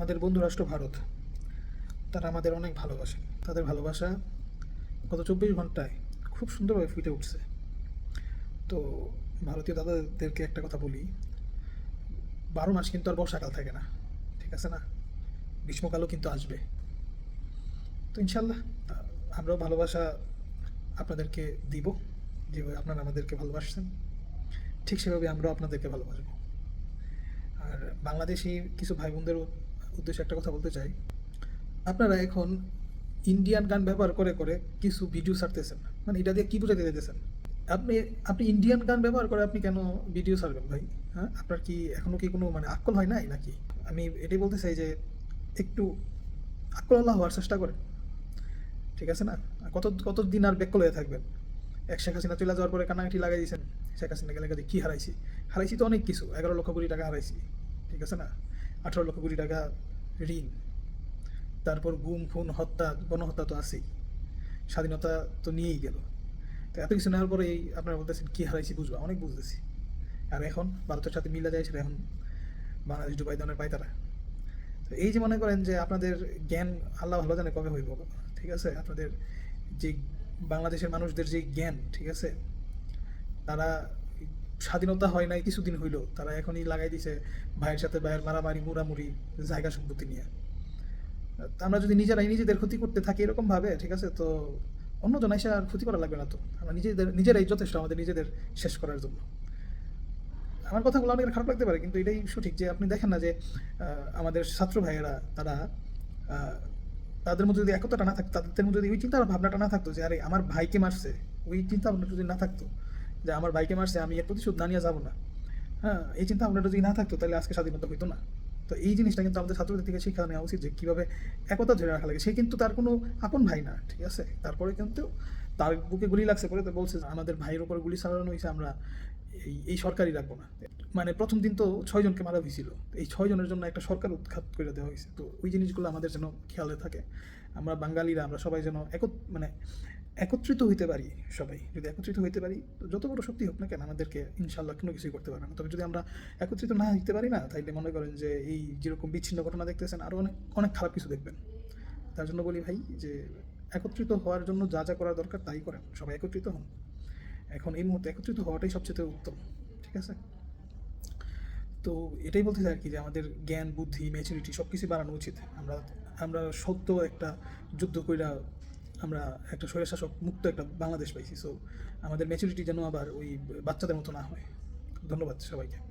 আমাদের বন্ধু রাষ্ট্র ভারত, তারা আমাদের অনেক ভালোবাসে। তাদের ভালোবাসা গত চব্বিশ ঘন্টায় খুব সুন্দরভাবে ফুটে উঠছে। তো ভারতীয় দাদাদেরকে একটা কথা বলি, বারো মাস কিন্তু আর বর্ষাকাল থাকে না, ঠিক আছে না? গ্রীষ্মকালও কিন্তু আসবে। তো ইনশাল্লাহ আমরাও ভালোবাসা আপনাদেরকে দিব যেভাবে আপনারা আমাদেরকে ভালোবাসছেন। ঠিক সেভাবে আমরাও আপনাদেরকে ভালোবাসবো। আর বাংলাদেশি কিছু ভাই বোনদের উদ্দেশ্যে একটা কথা বলতে চাই। আপনারা এখন ইন্ডিয়ান গান ব্যবহার করে করে কিছু ভিডিও ছাড়তেছেন। মানে এটা দিয়ে কি বোঝাতে চাইতেছেন? আপনি আপনি ইন্ডিয়ান গান ব্যবহার করে আপনি কেন ভিডিও ছাড়বেন ভাই? হ্যাঁ? আপনার কি এখনও কি কোনো মানে আক্কল হয় নাই নাকি? আমি এটাই বলতে চাই যে একটু আক্কল আল্লাহ হওয়ার চেষ্টা করেন। ঠিক আছে না? কত কত দিন আর বেকল হয়ে থাকবেন? এক শেখ হাসিনা চলে যাওয়ার পরে কান্নাকাটি লাগাই দিয়েছেন। শেখ হাসিনা গেলে কী হারাইছি? হারাইছি তো অনেক কিছু। এগারো লক্ষ কোটি টাকা হারাইছি। ঠিক আছে না? আঠারো লক্ষ কোটি টাকা ঋণ, তারপর গুম, খুন, হত্যা, গণহত্যা তো আছেই। স্বাধীনতা তো নিয়েই গেল। তো এত কিছু নেওয়ার পরে এই আপনারা বলতেছেন কী হারাইছি বুঝবা? অনেক বুঝতেছি। আর এখন ভারতের সাথে মিলা যায়, সেটা এখন বাংলাদেশ ডুবাই দনের পায় তারা তো এই যে মনে করেন যে আপনাদের জ্ঞান আল্লাহ ভালো জানে কবে হইব, ঠিক আছে? আপনাদের যে বাংলাদেশের মানুষদের যে জ্ঞান, ঠিক আছে? তারা স্বাধীনতা হয় নাই, কিছুদিন হইল, তারা এখনই লাগাই দিছে ভাইয়ের সাথে ভাইয়ের মারামারি, মুড়ামুড়ি, জায়গা সম্পত্তি নিয়ে। আমরা যদি নিজেরাই নিজেদের ক্ষতি করতে থাকি এরকম ভাবে, ঠিক আছে, তো অন্যজন এসে আর ক্ষতি করা লাগবে না তো। আমরা নিজেদের, নিজেরাই যথেষ্ট আমাদের নিজেদের শেষ করার জন্য। আমার কথাগুলো অনেকের খারাপ লাগতে পারে, কিন্তু এটাই সঠিক যে আপনি দেখেন না যে আমাদের ছাত্র ভাইয়েরা, তারা তাদের মধ্যে যদি একতাটা না থাকতো, তাদের মধ্যে যদি ওই চিন্তা ভাবনাটা না থাকতো যে, আরে, আমার ভাইকে মারছে, ওই চিন্তা ভাবনাটা যদি না থাকতো যে আমার বাইকে মারছে, আমি এর প্রতিশোধ না নিয়ে যাব না। হ্যাঁ এই চিন্তা ভাবনাটা যদি না থাকতো, তাহলে আজকে স্বাধীনতা হইতো না। তো এই জিনিসটা কিন্তু আমাদের ছাত্রদের থেকে শিক্ষা নেওয়া উচিত যে কীভাবে একতা ধরে রাখা লাগে। সে কিন্তু তার কোনো আপন ভাই না, ঠিক আছে? তারপরে কিন্তু তার বুকে গুলি লাগছে পরে তো বলছে আমাদের ভাইয়ের উপর গুলি চালানো হয়েছে আমরা এই এই সরকারই রাখব না। মানে প্রথম দিন তো ছয়জনকে মারা হয়েছিল। এই ছয়জনের জন্য একটা সরকার উৎখাত করে দেওয়া হয়েছে। তো ওই জিনিসগুলো আমাদের যেন খেয়ালে থাকে। আমরা বাঙালিরা, আমরা সবাই যেন এক মানে একত্রিত হইতে পারি সবাই, যদি একত্রিত হইতে পারি, তো যত বড় শক্তি হোক না কেন আমাদেরকে ইনশাল্লাহ কোনো কিছুই করতে পারে না। তবে যদি আমরা একত্রিত না হইতে পারি না, তাইলে মনে করেন যে এই যেরকম বিচ্ছিন্ন ঘটনা দেখতেছেন আরও অনেক অনেক খারাপ কিছু দেখবেন। তার জন্য বলি ভাই যে একত্রিত হওয়ার জন্য যা যা করা দরকার তাই করেন, সবাই একত্রিত হন। এখন এই মুহূর্তে একত্রিত হওয়াটাই সবচেয়ে উত্তম, ঠিক আছে? তো এটাই বলতে চাই আর কি যে আমাদের জ্ঞান, বুদ্ধি ম্যাচুরিটি সব কিছু বাড়ানো উচিত। আমরা আমরা সত্য একটা যুদ্ধ কইরা আমরা একটা স্বৈরশাসক মুক্ত একটা বাংলাদেশ পাইছি। সো আমাদের ম্যাচুরিটি যেন আবার ওই বাচ্চাদের মতো না হয়। ধন্যবাদ সবাইকে।